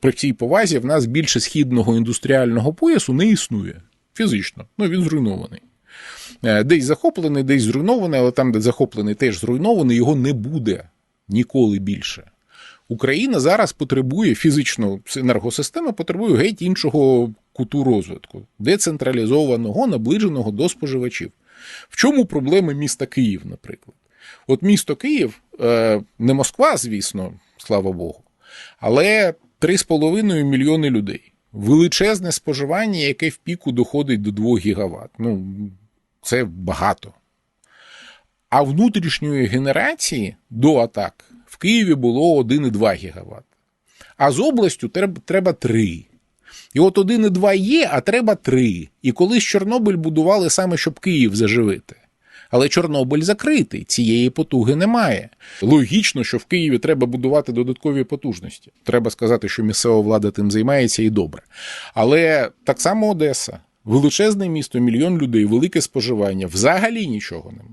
При всій повазі в нас більше східного індустріального поясу не існує фізично. Ну він зруйнований. Е, Десь захоплений, десь зруйнований, але там, де захоплений, теж зруйнований, його не буде ніколи більше. Україна зараз потребує фізично енергосистема потребує геть іншого куту розвитку, децентралізованого, наближеного до споживачів. В чому проблеми міста Київ, наприклад? От місто Київ, е, не Москва, звісно, слава Богу, але 3,5 мільйони людей. Величезне споживання, яке в піку доходить до 2 гігават. Ну, це багато. А внутрішньої генерації до атак в Києві було 1,2 гігават. А з областю треба, треба 3. І от 1,2 є, а треба 3. І колись Чорнобиль будували саме, щоб Київ заживити. Але Чорнобиль закритий, цієї потуги немає. Логічно, що в Києві треба будувати додаткові потужності. Треба сказати, що місцева влада тим займається і добре. Але так само Одеса. Величезне місто, мільйон людей, велике споживання, взагалі нічого немає.